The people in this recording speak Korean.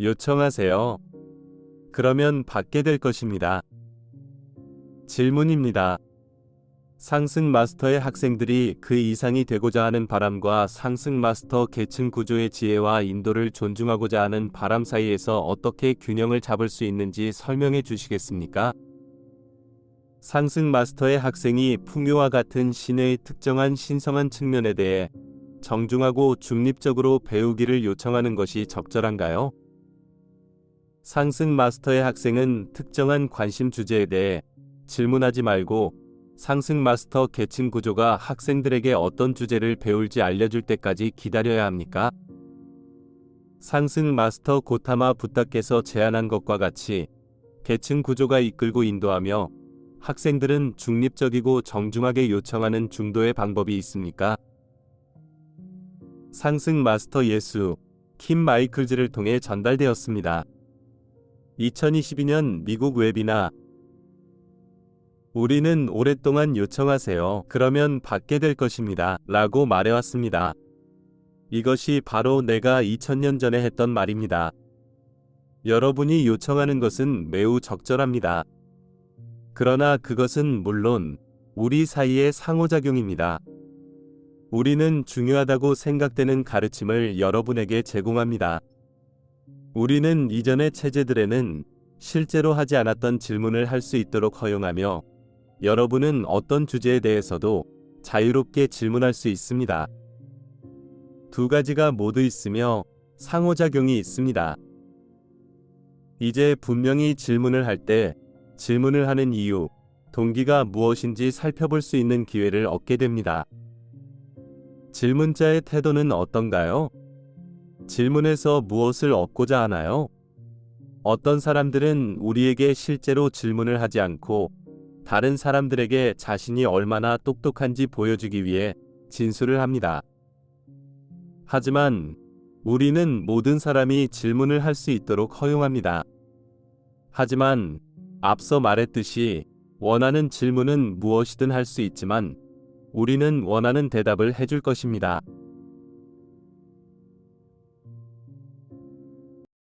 요청하세요. 그러면 받게 될 것입니다. 질문입니다. 상승 마스터의 학생들이 그 이상이 되고자 하는 바람과 상승 마스터 계층 구조의 지혜와 인도를 존중하고자 하는 바람 사이에서 어떻게 균형을 잡을 수 있는지 설명해 주시겠습니까? 상승 마스터의 학생이 풍요와 같은 신의 특정한 신성한 측면에 대해 정중하고 중립적으로 배우기를 요청하는 것이 적절한가요? 상승 마스터의 학생은 특정한 관심 주제에 대해 질문하지 말고 상승 마스터 계층 구조가 학생들에게 어떤 주제를 배울지 알려줄 때까지 기다려야 합니까? 상승 마스터 고타마 부탁께서 제안한 것과 같이 계층 구조가 이끌고 인도하며 학생들은 중립적이고 정중하게 요청하는 중도의 방법이 있습니까? 상승 마스터 예수 킴 마이클즈를 통해 전달되었습니다. 2022년 미국 웹이나 우리는 오랫동안 요청하세요. 그러면 받게 될 것입니다. 라고 말해왔습니다. 이것이 바로 내가 2000년 전에 했던 말입니다. 여러분이 요청하는 것은 매우 적절합니다. 그러나 그것은 물론 우리 사이의 상호작용입니다. 우리는 중요하다고 생각되는 가르침을 여러분에게 제공합니다. 우리는 이전의 체제들에는 실제로 하지 않았던 질문을 할 수 있도록 허용하며 여러분은 어떤 주제에 대해서도 자유롭게 질문할 수 있습니다. 두 가지가 모두 있으며 상호작용이 있습니다. 이제 분명히 질문을 할 때 질문을 하는 이유, 동기가 무엇인지 살펴볼 수 있는 기회를 얻게 됩니다. 질문자의 태도는 어떤가요? 질문에서 무엇을 얻고자 하나요? 어떤 사람들은 우리에게 실제로 질문을 하지 않고 다른 사람들에게 자신이 얼마나 똑똑한지 보여주기 위해 진술을 합니다. 하지만 우리는 모든 사람이 질문을 할 수 있도록 허용합니다. 하지만 앞서 말했듯이 원하는 질문은 무엇이든 할 수 있지만 우리는 원하는 대답을 해줄 것입니다.